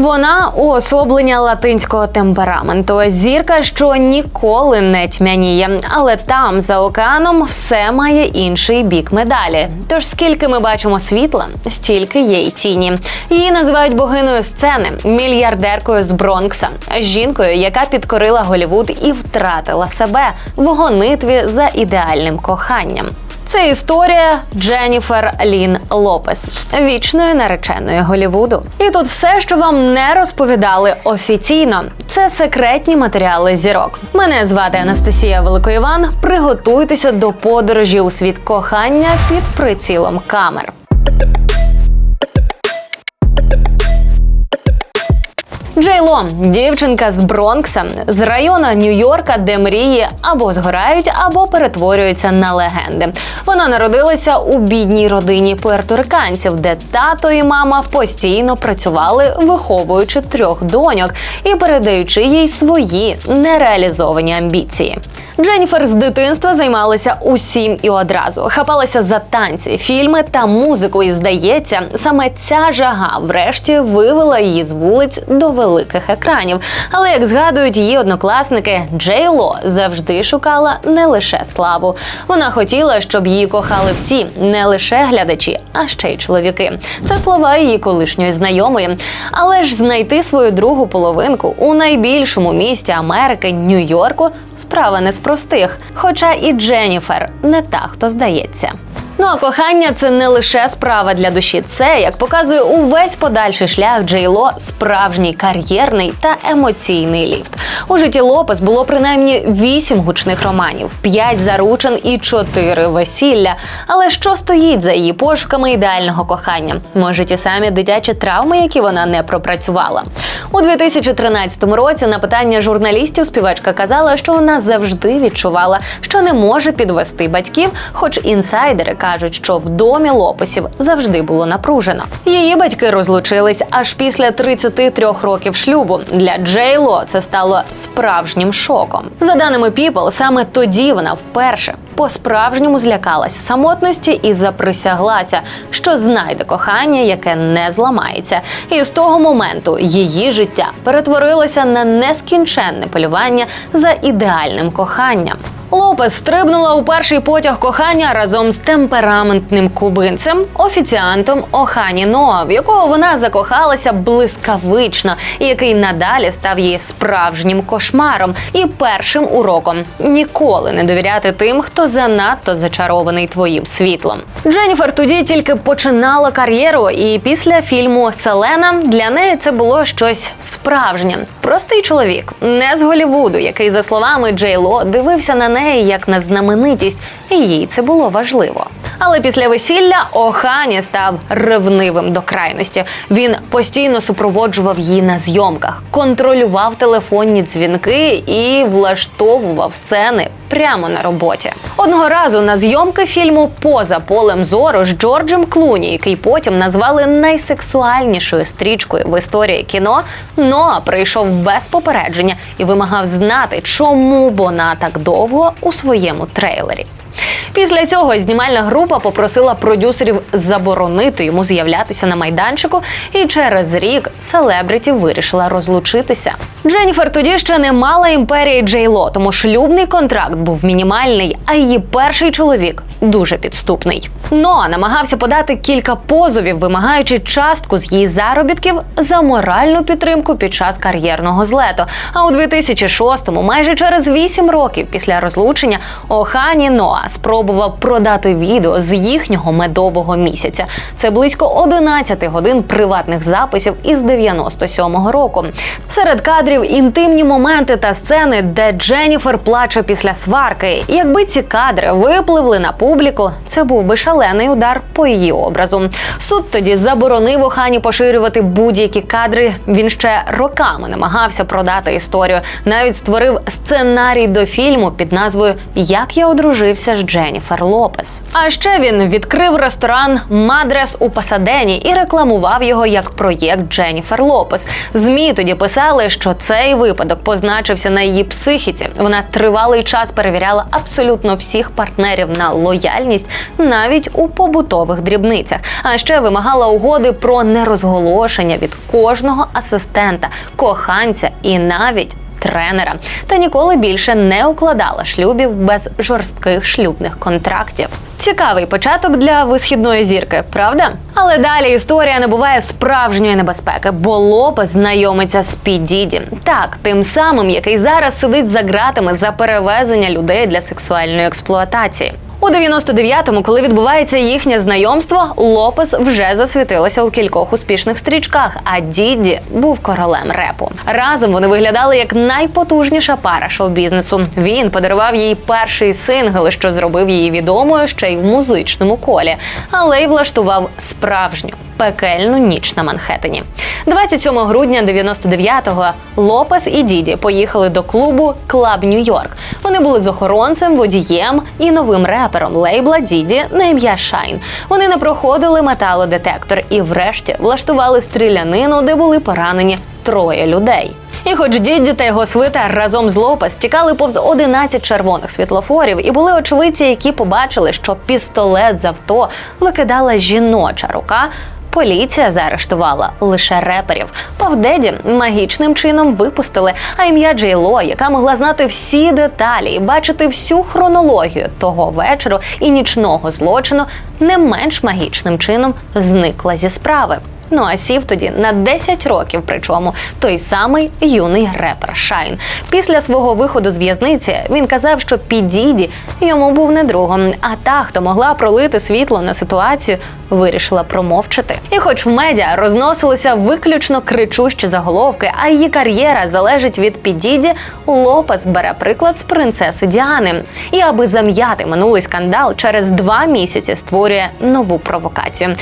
Вона уособлення латинського темпераменту. Зірка, що ніколи не тьмяніє, але там за океаном все має інший бік медалі. Тож скільки ми бачимо світла, стільки є й тіні. Її називають богиною сцени, мільярдеркою з Бронкса, жінкою, яка підкорила Голівуд і втратила себе в гонитві за ідеальним коханням. Це історія Дженніфер Лін Лопес, вічної нареченої Голівуду. І тут все, що вам не розповідали офіційно, це секретні матеріали зірок. Мене звати Анастасія Великоїван. Приготуйтеся до подорожі у світ кохання під прицілом камер. Джей Ло – дівчинка з Бронкса, з району Нью-Йорка, де мрії або згорають, або перетворюються на легенди. Вона народилася у бідній родині пуерториканців, де тато і мама постійно працювали, виховуючи трьох доньок і передаючи їй свої нереалізовані амбіції. Дженніфер з дитинства займалася усім і одразу, хапалася за танці, фільми та музику. І здається, саме ця жага врешті вивела її з вулиць до великих екранів. Але як згадують її однокласники, Джей Ло завжди шукала не лише славу. Вона хотіла, щоб її кохали всі, не лише глядачі, а ще й чоловіки. Це слова її колишньої знайомої. Але ж знайти свою другу половинку у найбільшому місті Америки Нью-Йорку справа не з простих. Хоча і Дженніфер не та, хто здається. Ну а кохання це не лише справа для душі. Це, як показує увесь подальший шлях Джейло, справжній кар'єрний та емоційний ліфт. У житті Лопес було принаймні вісім гучних романів, п'ять заручин і чотири весілля. Але що стоїть за її пошуками ідеального кохання? Може, ті самі дитячі травми, які вона не пропрацювала. У 2013 році на питання журналістів співачка казала, що вона завжди відчувала, що не може підвести батьків, хоч інсайдери кажуть, що в домі Лопесів завжди було напружено. Її батьки розлучились аж після 33 років шлюбу. Для Джей Ло це стало справжнім шоком. За даними People, саме тоді вона вперше по-справжньому злякалася самотності і заприсяглася, що знайде кохання, яке не зламається. І з того моменту її життя перетворилося на нескінченне полювання за ідеальним коханням. Лопес стрибнула у перший потяг кохання разом з темпераментним кубинцем, офіціантом Охані Ноа, в якого вона закохалася блискавично, і який надалі став її справжнім кошмаром і першим уроком ніколи не довіряти тим, хто занадто зачарований твоїм світлом. Дженніфер тоді тільки починала кар'єру, і після фільму Селена для неї це було щось справжнє. Простий чоловік, не з Голівуду, який, за словами Джей Ло, дивився на неї як на знаменитість, і їй це було важливо. Але після весілля Охані став ревнивим до крайності. Він постійно супроводжував її на зйомках, контролював телефонні дзвінки і влаштовував сцени прямо на роботі. Одного разу на зйомки фільму Поза полем зору з Джорджем Клуні, який потім назвали найсексуальнішою стрічкою в історії кіно. Ноа прийшов без попередження і вимагав знати, чому вона так довго у своєму трейлері. Після цього знімальна група попросила продюсерів заборонити йому з'являтися на майданчику, і через рік селебриті вирішила розлучитися. Дженніфер тоді ще не мала імперії Джейло, тому шлюбний контракт був мінімальний, а її перший чоловік дуже підступний. Ноа намагався подати кілька позовів, вимагаючи частку з її заробітків за моральну підтримку під час кар'єрного злету. А у 2006-му, майже через 8 років після розлучення, Охані Ноа спробував продати відео з їхнього медового місяця. Це близько 11 годин приватних записів із 97-го року. Серед кадрів інтимні моменти та сцени, де Дженніфер плаче після сварки. Якби ці кадри випливли на публіку, це був би шалений удар по її образу. Суд тоді заборонив Охані поширювати будь-які кадри. Він ще роками намагався продати історію. Навіть створив сценарій до фільму під назвою Як я одружився з Дженніфер Лопес. А ще він відкрив ресторан Мадрес у Пасадені і рекламував його як проєкт Дженніфер Лопес. Змі тоді писали, що цей випадок позначився на її психіці. Вона тривалий час перевіряла абсолютно всіх партнерів на лояльність лояльність навіть у побутових дрібницях. А ще вимагала угоди про нерозголошення від кожного асистента, коханця і навіть. Тренера та ніколи більше не укладала шлюбів без жорстких шлюбних контрактів. Цікавий початок для висхідної зірки, правда? Але далі історія набуває справжньої небезпеки, бо Лопес знайомиться з Підіді. Так, тим самим, який зараз сидить за ґратами за перевезення людей для сексуальної експлуатації. У 99-му, коли відбувається їхнє знайомство, Лопес вже засвітилася у кількох успішних стрічках. А Дідді був королем репу. Разом вони виглядали як найпотужніша пара шоу-бізнесу. Він подарував їй перший сингл, що зробив її відомою ще й в музичному колі, але й влаштував справжню пекельну ніч на Манхеттені. 27 грудня 99-го Лопес і Діді поїхали до клубу Клаб Нью-Йорк. Вони були з охоронцем, водієм і новим репером лейбла Діді на ім'я Шайн. Вони не проходили металодетектор і, врешті, влаштували стрілянину, де були поранені троє людей. І хоч Дідді та його свита разом з Лопес тікали повз 11 червоних світлофорів, і були очевидці, які побачили, що пістолет з авто викидала жіноча рука. Поліція заарештувала лише реперів. Павдеді магічним чином випустили. А ім'я Джейло, яка могла знати всі деталі і бачити всю хронологію того вечору і нічного злочину, не менш магічним чином зникла зі справи. Ну а сів тоді на 10 років, причому той самий юний репер Шайн. Після свого виходу з в'язниці він казав, що Підіді йому був не другом. А та, хто могла пролити світло на ситуацію, вирішила промовчати. І, хоч в медіа розносилися виключно кричущі заголовки, а її кар'єра залежить від Підіді, Лопес бере приклад з принцеси Діани. І аби зам'яти минулий скандал, через два місяці створює нову провокацію.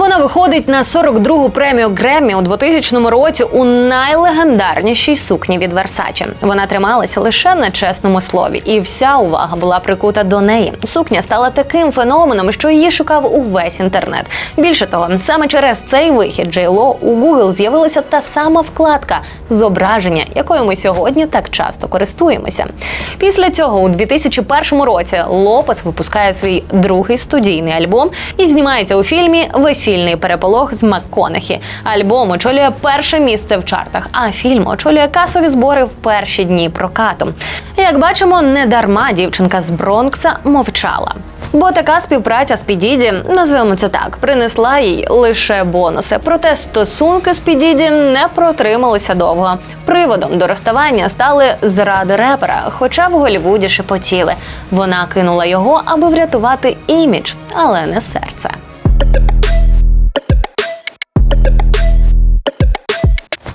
Вона виходить на 42-гу премію Греммі у 2000 році у найлегендарнішій сукні від Версаче. Вона трималася лише на чесному слові, і вся увага була прикута до неї. Сукня стала таким феноменом, що її шукав увесь інтернет. Більше того, саме через цей вихід Джей Ло у Google з'явилася та сама вкладка зображення, якою ми сьогодні так часто користуємося. Після цього у 2001 році Лопес випускає свій другий студійний альбом і знімається у фільмі Весільний переполох з МакКонахі. Альбом очолює перше місце в чартах, а фільм очолює касові збори в перші дні прокату. Як бачимо, не дарма дівчинка з Бронкса мовчала. Бо така співпраця з Підіді, назвемо це так, принесла їй лише бонуси. Проте стосунки з Підіді не протрималися довго. Приводом до розставання стали зради репера, хоча в Голлівуді шепотіли. Вона кинула його, аби врятувати імідж, але не серце.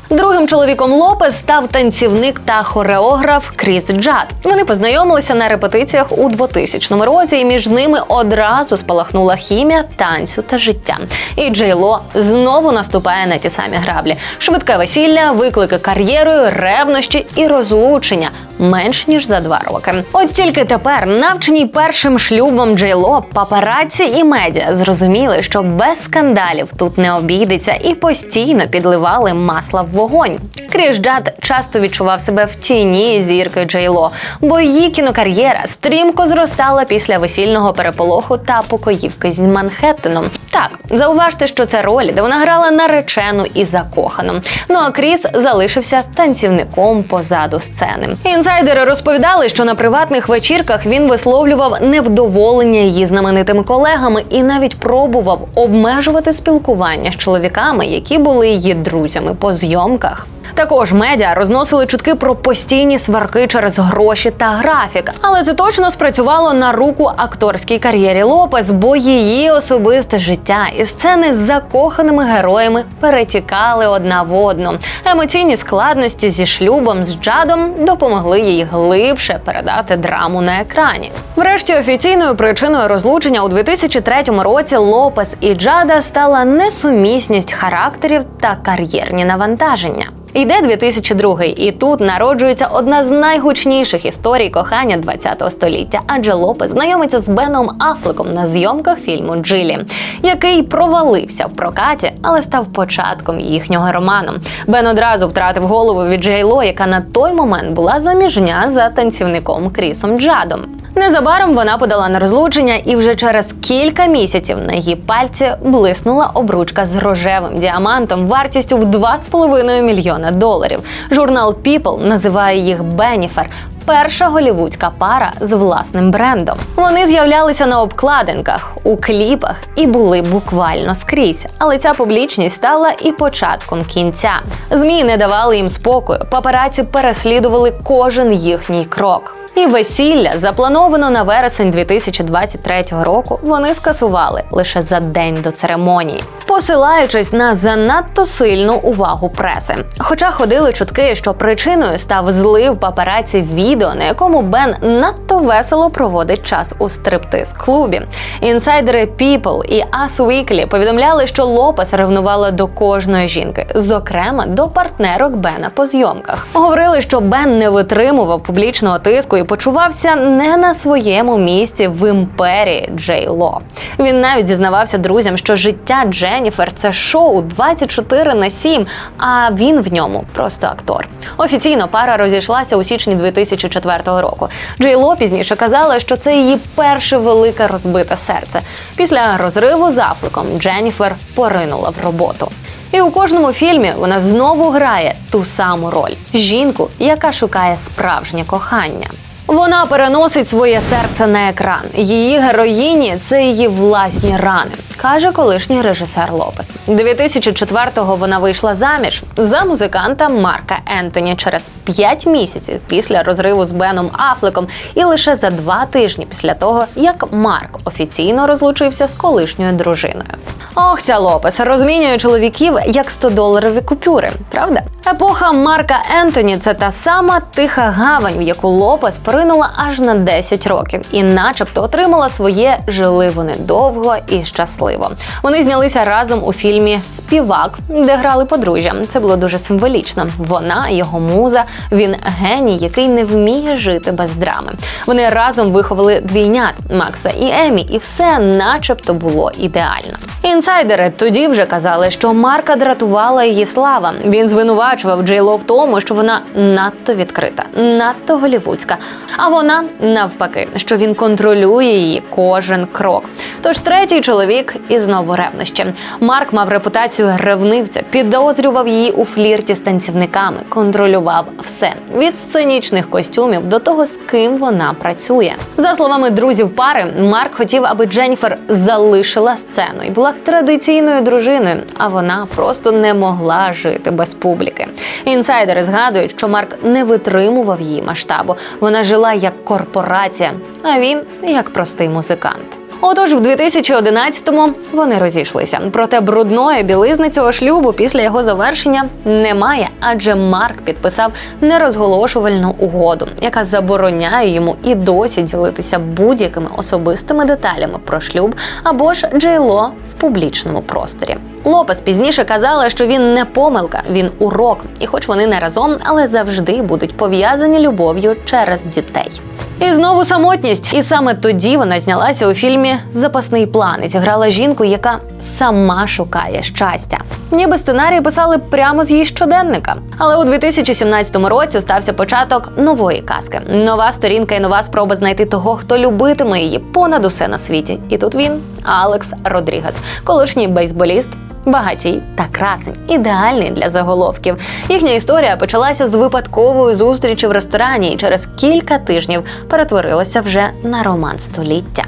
Другим чоловіком Лопес став танцівник та хореограф Кріс Джад. Вони познайомилися на репетиціях у 2000 році, і між ними одразу спалахнула хімія танцю та життя. І Джей Ло знову наступає на ті самі граблі: швидке весілля, виклики кар'єрою, ревнощі і розлучення менш ніж за два роки. От тільки тепер, навчені першим шлюбом Джей Ло, папараці і медіа зрозуміли, що без скандалів тут не обійдеться, і постійно підливали масла в вогонь. Кріс Джад часто відчував себе в тіні зірки Джей Ло, бо її кінокар'єра стрімко зростала після весільного переполоху та покоївки з Манхеттеном. Так, зауважте, що це ролі, де вона грала наречену і закохану. Ну а Кріс залишився танцівником позаду сцени. Інсайдери розповідали, що на приватних вечірках він висловлював невдоволення її знаменитими колегами і навіть пробував обмежувати спілкування з чоловіками, які були її друзями по зйомках. Також медіа розносили чутки про постійні сварки через гроші та графік. Але це точно спрацювало на руку акторській кар'єрі Лопес, бо її особисте життя і сцени з закоханими героями перетікали одна в одну. Емоційні складності зі шлюбом з Джадом допомогли їй глибше передати драму на екрані. Врешті офіційною причиною розлучення у 2003 році Лопес і Джада стала несумісність характерів та кар'єрні навантаження. Йде 2002, і тут народжується одна з найгучніших історій кохання 20-го століття. Адже Лопес знайомиться з Беном Афлеком на зйомках фільму Джилі, який провалився в прокаті, але став початком їхнього роману. Бен одразу втратив голову від Джей Ло, яка на той момент була заміжня за танцівником Крісом Джадом. Незабаром вона подала на розлучення, і вже через кілька місяців на її пальці блиснула обручка з рожевим діамантом вартістю в 2,5 мільйона доларів. Журнал People називає їх Беніфер. Перша голівудська пара з власним брендом. Вони з'являлися на обкладинках, у кліпах і були буквально скрізь. Але ця публічність стала і початком кінця. Змі не давали їм спокою. Папараці переслідували кожен їхній крок. І весілля, заплановано на вересень 2023 року, вони скасували лише за день до церемонії, посилаючись на занадто сильну увагу преси. Хоча ходили чутки, що причиною став злив папараці відео, на якому Бен надто весело проводить час у стриптиз-клубі. Інсайдери People і Us Weekly повідомляли, що Лопес ревнувала до кожної жінки, зокрема до партнерок Бена по зйомках. Говорили, що Бен не витримував публічного тиску і почувався не на своєму місці в імперії Джей Ло. Він навіть зізнавався друзям, що життя Дженніфер це шоу 24 на 7, а він в ньому просто актор. Офіційно пара розійшлася у січні 2004 року. Джей Ло пізніше казала, що це її перше велике розбите серце. Після розриву з Афлеком Дженніфер поринула в роботу. І у кожному фільмі вона знову грає ту саму роль жінку, яка шукає справжнє кохання. Вона переносить своє серце на екран. Її героїні це її власні рани, каже колишній режисер Лопес. 2004-го вона вийшла заміж за музиканта Марка Ентоні через 5 місяців після розриву з Беном Афлеком, і лише за два тижні після того, як Марк офіційно розлучився з колишньою дружиною. Ох, ця Лопес розмінює чоловіків як 100-доларові купюри, правда? Епоха Марка Ентоні це та сама тиха гавань, в яку Лопес поринула аж на 10 років, і, начебто, отримала своє жили вони довго і щасливо. Вони знялися разом у фільмі Співак, де грали подружжя. Це було дуже символічно. Вона, його муза, він геній, який не вміє жити без драми. Вони разом виховали двійнят Макса і Емі, і все, начебто, було ідеально. Інсайдери тоді вже казали, що Марка дратувала її слава. Він звинувачував Джейло в тому, що вона надто відкрита, надто голівудська. А вона навпаки, що він контролює її кожен крок. Тож третій чоловік і знову ревнощі. Марк мав репутацію ревнивця, підозрював її у флірті з танцівниками, контролював все від сценічних костюмів до того, з ким вона працює. За словами друзів пари, Марк хотів, аби Дженніфер залишила сцену і була традиційною дружини, а вона просто не могла жити без публіки. Інсайдери згадують, що Марк не витримував її масштабу. Вона жила як корпорація, а він як простий музикант. Отож, в 2011-му вони розійшлися. Проте брудної білизни цього шлюбу після його завершення немає, адже Марк підписав нерозголошувальну угоду, яка забороняє йому і досі ділитися будь-якими особистими деталями про шлюб або ж Джейло в публічному просторі. Лопес пізніше казала, що він не помилка, він урок, і хоч вони не разом, але завжди будуть пов'язані любов'ю через дітей. І знову самотність. І саме тоді вона знялася у фільмі Запасний план і зіграла жінку, яка сама шукає щастя. Ніби сценарій писали прямо з її щоденника. Але у 2017 році стався початок нової казки. Нова сторінка і нова спроба знайти того, хто любитиме її понад усе на світі. І тут він, Алекс Родрігес, колишній бейсболіст. Багатій та красень, ідеальний для заголовків. Їхня історія почалася з випадкової зустрічі в ресторані і через кілька тижнів перетворилася вже на роман століття.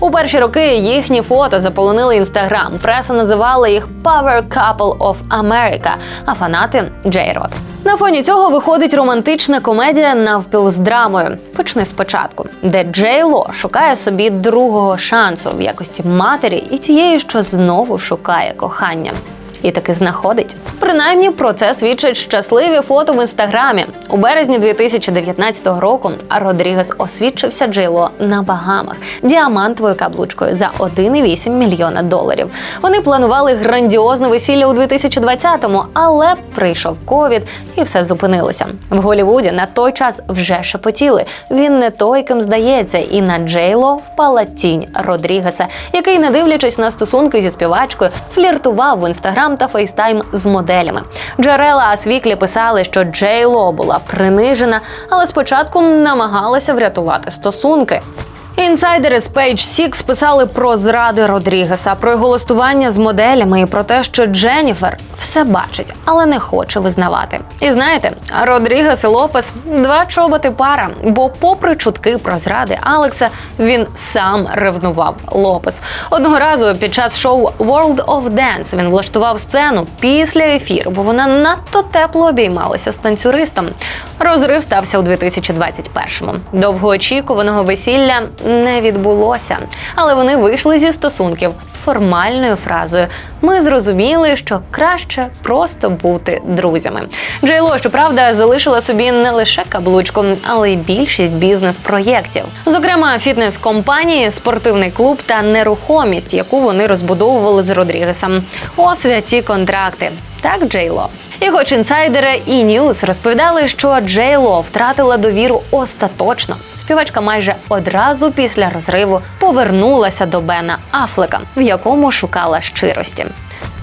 У перші роки їхні фото заполонили інстаграм. Преса називала їх Power Couple of America, а фанати Джей-Род. На фоні цього виходить романтична комедія навпіл з драмою. Почни спочатку, де Джей Ло шукає собі другого шансу в якості матері і тієї, що знову шукає кохання. І таки знаходить. Принаймні про це свідчать щасливі фото в інстаграмі. У березні 2019 року Родрігес освідчився Джейло на Багамах діамантовою каблучкою за 1,8 мільйона доларів. Вони планували грандіозне весілля у 2020-му, але прийшов ковід і все зупинилося. В Голівуді на той час вже шепотіли. Він не той, ким здається, і на Джейло впала тінь Родрігеса, який, не дивлячись на стосунки зі співачкою, фліртував в інстаграм та фейстайм з моделями. Джерела Асвіклі писали, що Джей Ло була принижена, але спочатку намагалася врятувати стосунки. Інсайдери з Page Six писали про зради Родрігеса, про його листування з моделями і про те, що Дженніфер все бачить, але не хоче визнавати. І знаєте, Родрігес і Лопес два чоботи пара. Бо, попри чутки про зради Алекса, він сам ревнував Лопес. Одного разу під час шоу World of Dance він влаштував сцену після ефіру, бо вона надто тепло обіймалася з танцюристом. Розрив стався у 2021-му. Довгоочікуваного весілля не відбулося, але вони вийшли зі стосунків з формальною фразою. Ми зрозуміли, що краще просто бути друзями. Джейло, щоправда, залишила собі не лише каблучку, але й більшість бізнес-проєктів, зокрема, фітнес-компанії, спортивний клуб та нерухомість, яку вони розбудовували з Родрігесом. О, святі контракти. Так, Джейло. І хоч інсайдери і News розповідали, що Джей Ло втратила довіру остаточно, співачка майже одразу після розриву повернулася до Бена Афлека, в якому шукала щирості.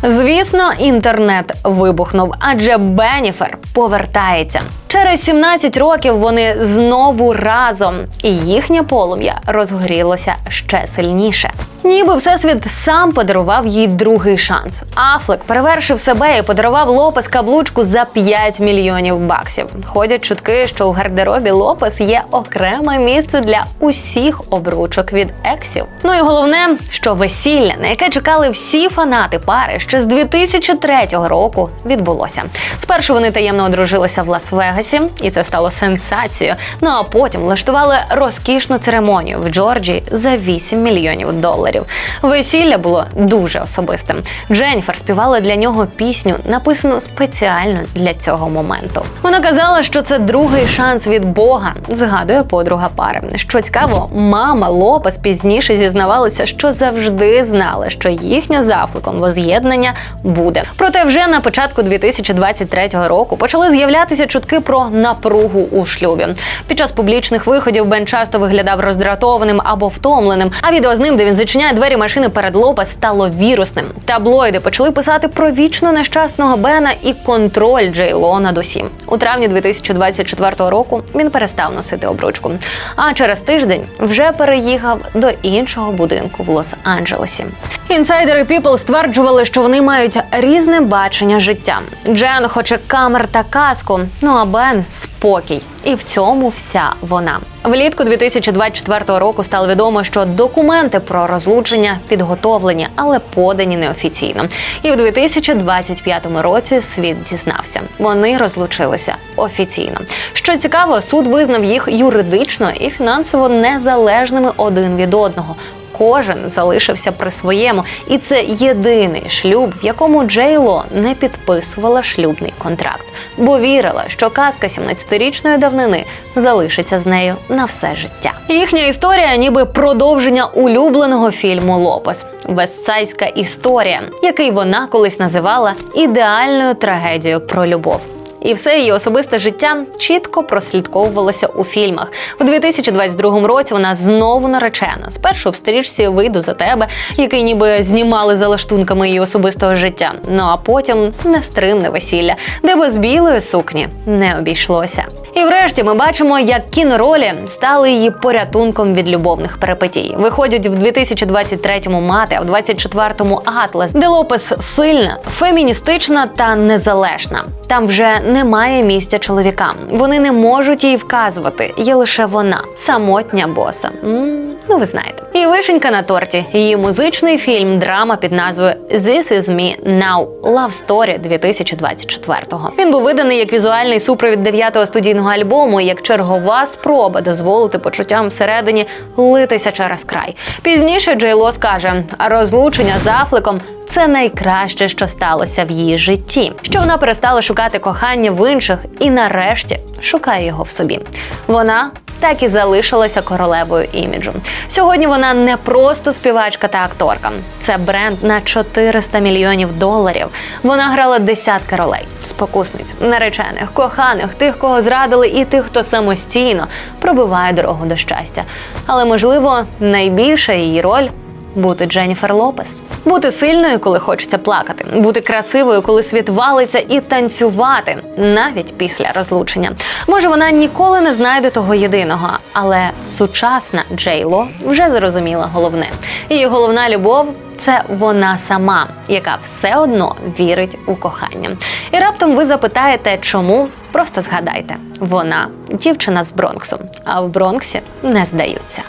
Звісно, інтернет вибухнув, адже Беніфер повертається. Через 17 років вони знову разом, і їхнє полум'я розгорілося ще сильніше. Ніби всесвіт сам подарував їй другий шанс. Афлек перевершив себе і подарував Лопес каблучку за 5 мільйонів баксів. Ходять чутки, що у гардеробі Лопес є окреме місце для усіх обручок від ексів. Ну і головне, що весілля, на яке чекали всі фанати пари, ще з 2003 року відбулося. Спершу вони таємно одружилися в Лас-Вегасі, і це стало сенсацією. Ну а потім влаштували розкішну церемонію в Джорджії за 8 мільйонів доларів. Весілля було дуже особистим. Дженніфер співала для нього пісню, написану спеціально для цього моменту. Вона казала, що це другий шанс від Бога. Згадує подруга пари. Що цікаво, мама Лопес пізніше зізнавалася, що завжди знала, що їхнє з Афлеком воз'єднання буде. Проте вже на початку 2023 року почали з'являтися чутки про напругу у шлюбі. Під час публічних виходів Бен часто виглядав роздратованим або втомленим. А відео з ним, де він зачиняє двері машини перед Лопес, стало вірусним. Таблоїди почали писати про вічно нещасного Бена і контроль Джейло над усім. У травні 2024 року він перестав носити обручку. А через тиждень вже переїхав до іншого будинку в Лос-Анджелесі. Інсайдери People стверджували, що вони мають різне бачення життя. Джен хоче камер та каску, ну а Бен спокій. І в цьому вся вона. Влітку 2024 року стало відомо, що документи про розлучення підготовлені, але подані неофіційно. І в 2025 році світ дізнався. Вони розлучилися офіційно. Що цікаво, суд визнав їх юридично і фінансово незалежними один від одного. Кожен залишився при своєму, і це єдиний шлюб, в якому Джейло не підписувала шлюбний контракт, бо вірила, що казка 17-річної давнини залишиться з нею на все життя. Їхня історія, ніби продовження улюбленого фільму Лопес Вестсайська історія, який вона колись називала ідеальною трагедією про любов. І все її особисте життя чітко прослідковувалося у фільмах. У 2022 році вона знову наречена. Спершу в стрічці вийду за тебе, який ніби знімали за лаштунками її особистого життя. Ну а потім нестримне весілля, де без білої сукні не обійшлося. І врешті ми бачимо, як кіноролі стали її порятунком від любовних перипетій. Виходять в 2023-му мати, а в 24-му Атлас, де Лопес сильна, феміністична та незалежна. Там вже немає місця чоловікам. Вони не можуть їй вказувати. Є лише вона, самотня боса. м ну ви знаєте. І вишенька на торті. Її музичний фільм драма під назвою This is me now Love Story 2024-го. Він був виданий як візуальний супровід дев'ятого студійного альбому, як чергова спроба дозволити почуттям всередині литися через край. Пізніше Джейло скаже, розлучення з Афлеком це найкраще, що сталося в її житті. Що вона перестала шукати кохання в інших і нарешті шукає його в собі. Вона так і залишилася королевою іміджу. Сьогодні вона не просто співачка та акторка. Це бренд на 400 мільйонів доларів. Вона грала десятки ролей: спокусниць, наречених, коханих, тих, кого зрадили, і тих, хто самостійно пробиває дорогу до щастя. Але можливо найбільша її роль бути Дженніфер Лопес, бути сильною, коли хочеться плакати, бути красивою, коли світ валиться, і танцювати навіть після розлучення. Може, вона ніколи не знайде того єдиного, але сучасна Джей Ло вже зрозуміла головне. Її головна любов це вона сама, яка все одно вірить у кохання. І раптом ви запитаєте, чому? Просто згадайте, вона дівчина з Бронксу, а в Бронксі не здаються.